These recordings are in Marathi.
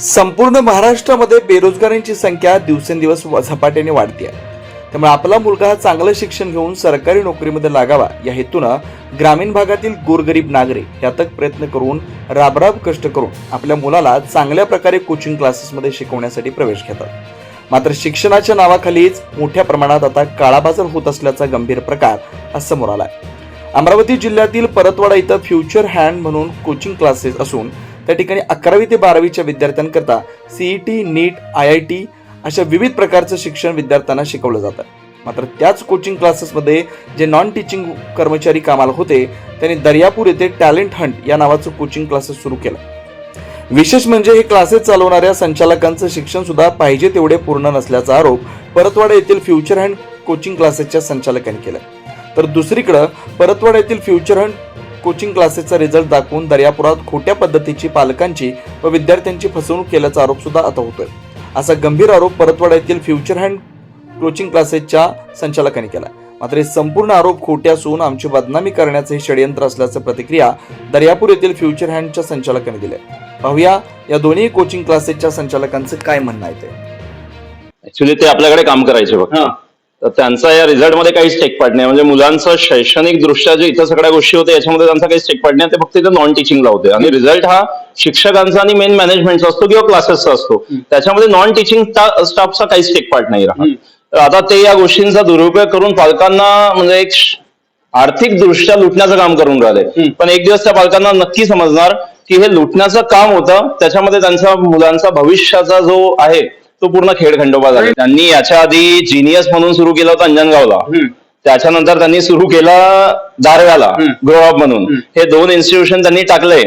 संपूर्ण महाराष्ट्रामध्ये बेरोजगारांची संख्या दिवसेंदिवस व- झपाट्याने वाढते आहे. त्यामुळे आपला मुलगा हा चांगलं शिक्षण घेऊन सरकारी नोकरीमध्ये लागावा या हेतूनं ग्रामीण भागातील गोरगरीब नागरिक यातक प्रयत्न करून राबराब कष्ट करून आपल्या मुलाला चांगल्या प्रकारे कोचिंग क्लासेसमध्ये शिकवण्यासाठी प्रवेश घेतात. मात्र शिक्षणाच्या नावाखालीच मोठ्या प्रमाणात आता काळाबाजार होत असल्याचा गंभीर प्रकार हा समोर आलाय. अमरावती जिल्ह्यातील परतवाडा इथं फ्युचर हँड म्हणून कोचिंग क्लासेस असून त्या ठिकाणी अकरावी ते बारावीच्या विद्यार्थ्यांकरता CET NEET I I T अशा विविध प्रकारचं शिक्षण विद्यार्थ्यांना शिकवलं जातं. मात्र त्याच कोचिंग क्लासेसमध्ये जे नॉन टीचिंग कर्मचारी कामाला होते त्यांनी दर्यापूर येथे टॅलेंट हंट या नावाचं कोचिंग क्लासेस सुरू केलं. विशेष म्हणजे हे क्लासेस चालवणाऱ्या संचालकांचं शिक्षण सुद्धा पाहिजे तेवढे पूर्ण नसल्याचा आरोप परतवाडा येथील फ्युचर हँड कोचिंग क्लासेसच्या संचालकांनी केला. तर दुसरीकडं परतवाडा येथील फ्युचर हँड कोचिंग क्लासेसचा रिझल्ट दाखवून दर्यापुरात खोट्या पद्धतीची पालकांची व विद्यार्थ्यांची फसवणूक केल्याचा आरोप सुद्धा आता होतोय. असा गंभीर आरोप परतवाडा येथील फ्युचर हँड कोचिंग क्लासेसच्या संचालकांनी केला मात्र हे संपूर्ण आरोप खोटे असून आमची बदनामी करण्याचे हे षडयंत्र असल्याचं प्रतिक्रिया दर्यापूर येथील फ्युचर हँडच्या संचालकांनी दिली पाहूया या दोन्ही कोचिंग क्लासेसच्या संचालकांचं काय म्हणणं आहे ते. ऍक्च्युली ते आपल्याकडे काम करायचे फक्त तर त्यांचा या रिझल्टमध्ये काही स्टेक पार्ट नाही. म्हणजे मुलांचं शैक्षणिक दृष्ट्या जे इतर सगळ्या गोष्टी होत्या याच्यामध्ये त्यांचा काही स्टेक पार्ट नाही. ते फक्त इथं नॉन टीचिंगला होते. आणि रिझल्ट हा शिक्षकांचा आणि मेन मॅनेजमेंटचा असतो किंवा क्लासेसचा असतो. त्याच्यामध्ये नॉन टीचिंग स्टाफचा काही स्टेक पार्ट नाही राहत. तर आता ते या गोष्टींचा दुरुपयोग करून पालकांना म्हणजे एक आर्थिक दृष्ट्या लुटण्याचं काम करून राहिले. पण एक दिवस त्या पालकांना नक्की समजणार की हे लुटण्याचं काम होतं. त्याच्यामध्ये त्यांचा मुलांचा भविष्याचा जो आहे तो पूर्ण खेळ खंडोबा झाला. त्यांनी याच्या आधी जिनियस म्हणून सुरू केलं होतं अंजनगावला. त्याच्यानंतर त्यांनी सुरू केलं दारव्याला ग्रो अप म्हणून. हे दोन इन्स्टिट्यूशन त्यांनी टाकले.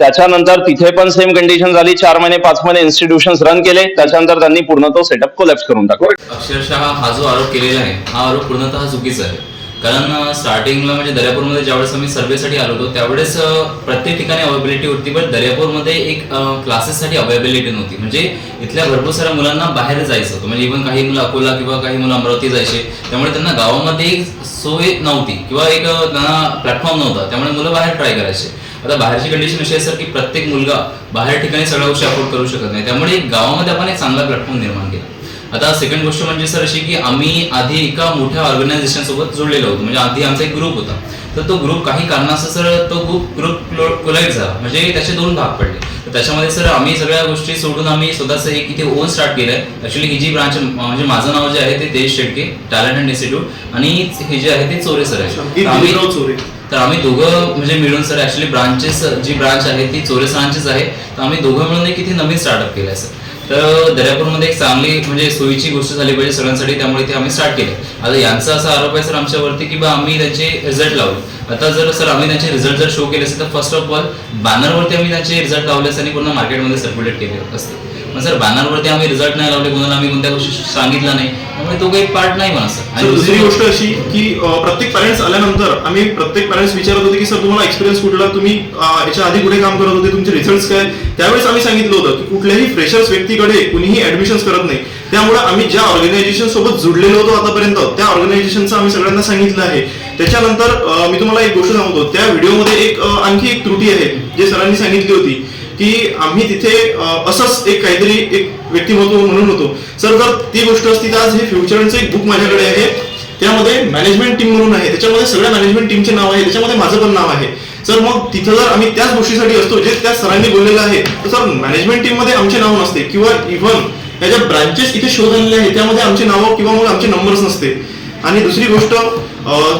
त्याच्यानंतर तिथे पण सेम कंडिशन झाली. चार महिने पाच महिने इन्स्टिट्यूशन रन केले. त्याच्यानंतर त्यांनी पूर्ण तो सेटअप कोलॅप्स करून टाकला. अक्षरशः हा जो आरोप केलेला आहे हा आरोप पूर्णतः चुकीचा आहे. कारण स्टार्टिंगला म्हणजे दर्यापूरमध्ये ज्यावेळेस आम्ही सर्वेसाठी आलो होतो त्यावेळेस प्रत्येक ठिकाणी अवेबिलिटी होती पण दर्यापूरमध्ये एक क्लासेससाठी अवेबिलिटी नव्हती. म्हणजे इथल्या भरपूर साऱ्या मुलांना बाहेर जायचं होतं. म्हणजे इव्हन काही मुलं अकोला किंवा काही मुलं अमरावती जायचे त्यामुळे त्यांना गावामध्ये एक सोय नव्हती किंवा एक त्यांना प्लॅटफॉर्म नव्हता. त्यामुळे मुलं बाहेर ट्राय करायचे. आता बाहेरची कंडिशन अशी आहे सर की प्रत्येक मुलगा बाहेर ठिकाणी सगळ्या गोष्टी अफोर्ड करू शकत नाही. त्यामुळे गावामध्ये आपण एक चांगला प्लॅटफॉर्म निर्माण केला. आता सेकंड गोष्ट म्हणजे सर अशी की आम्ही आधी एका मोठ्या ऑर्गनायझेशन सोबत जोडलेलो होतो. म्हणजे आधी आमचा एक ग्रुप होता. तर तो ग्रुप काही कारणास्तव सर तो ग्रुप ग्रुप कोलाईट झाला. म्हणजे त्याचे दोन भाग पडले. तर त्याच्यामध्ये सर आम्ही सगळ्या गोष्टी सोडून आम्ही स्वतःच एक इथे ओन स्टार्ट केलंय. ऍक्च्युली ही जी ब्रांच म्हणजे माझं नाव जे आहे ते तेज शेडके टॅलेंट अँड इन्स्टिट्यूट आणि हे जे आहे ते चोरे सर आहे आम्ही-. तर आम्ही दोघं म्हणजे मिळून सर ऍक्च्युली ब्रांचेस जी ब्रांच आहे ती चोरे सरांचीच आहे. तर आम्ही दोघं मिळून एक इथे नवीन स्टार्टअप केलं आहे सर तर दर्यापूरमध्ये एक चांगली म्हणजे सोयीची गोष्ट झाली पाहिजे सगळ्यांसाठी त्यामुळे ते आम्ही स्टार्ट केले. आता यांचा असा आरोप आहे सर आमच्यावरती की बा आम्ही त्यांचे रिझल्ट लावले. आता जर सर आम्ही त्यांचे रिझल्ट जर शो केले असेल तर फर्स्ट ऑफ ऑल बॅनरवरती आम्ही त्यांचे रिझल्ट लावले असते आणि पूर्ण मार्केटमध्ये सर्क्युलेट केले असते. पण सर बॅनरवरती आम्ही रिझल्ट नाही लावले कोणाला आम्ही कोणत्या गोष्टी सांगितलं नाही. त्यामुळे तो काही पार्ट नाही म्हणा सर. आणि दुसरी गोष्ट अशी की प्रत्येक पॅरेंट्स आल्यानंतर आम्ही प्रत्येक पॅरेंट्स विचारत होते की सर तुम्हाला एक्सपिरियन्स कुठला? तुम्ही याच्या आधी कुठे काम करत होते? तुमचे रिझल्ट काय? त्यावेळेस आम्ही सांगितलं होतं की कुठल्याही फ्रेशर्स व्यक्तीकडे कुणीही ऍडमिशन करत नाही. त्यामुळे आम्ही ज्या ऑर्गनायझेशन सोबत जुडलेलो होतो आतापर्यंत त्या ऑर्गनायझेशनचं आम्ही सगळ्यांना सांगितलं आहे. त्याच्यानंतर मी तुम्हाला एक गोष्ट सांगतो. त्या व्हिडिओमध्ये एक आणखी एक त्रुटी आहे जे सरांनी सांगितली होती. की आम्ही तिथे असंच एक काहीतरी एक व्यक्तिमत्व म्हणून होतो. सर जर ती गोष्ट असती तर आज हे फ्युचरचं एक बुक माझ्याकडे आहे. त्यामध्ये मॅनेजमेंट टीम म्हणून आहे. त्याच्यामध्ये सगळ्या मॅनेजमेंट टीमचे नाव आहे. त्याच्यामध्ये माझं पण नाव आहे. सर मग तिथं जर आम्ही त्याच गोष्टीसाठी असतो जे त्या सरांनी बोललेलं आहे तर सर मॅनेजमेंट टीममध्ये आमचे नाव नसते. किंवा इव्हन या ज्या ब्रांचेस इथे शोध आलेले आहेत त्यामध्ये आमचे नाव किंवा मग आमचे नंबर्स नसते. आणि दुसरी गोष्ट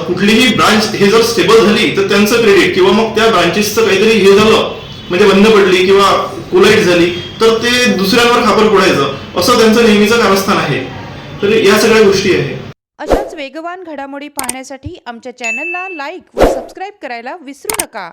कुठलीही ब्रांच हे जर स्टेबल झाली तर त्यांचं क्रेडिट किंवा मग त्या ब्रांचेसचं काहीतरी हे झालं म्हणजे बंद पडली किंवा कोलाईट झाली तर ते दुसऱ्यांवर खापर पडायचं असं त्यांचं नेहमीचं कारस्थान आहे. तर या सगळ्या गोष्टी आहे अशाच वेगवान घडामोडी पाहण्यासाठी आमच्या चॅनलला लाईक व सबस्क्राईब करायला विसरू नका.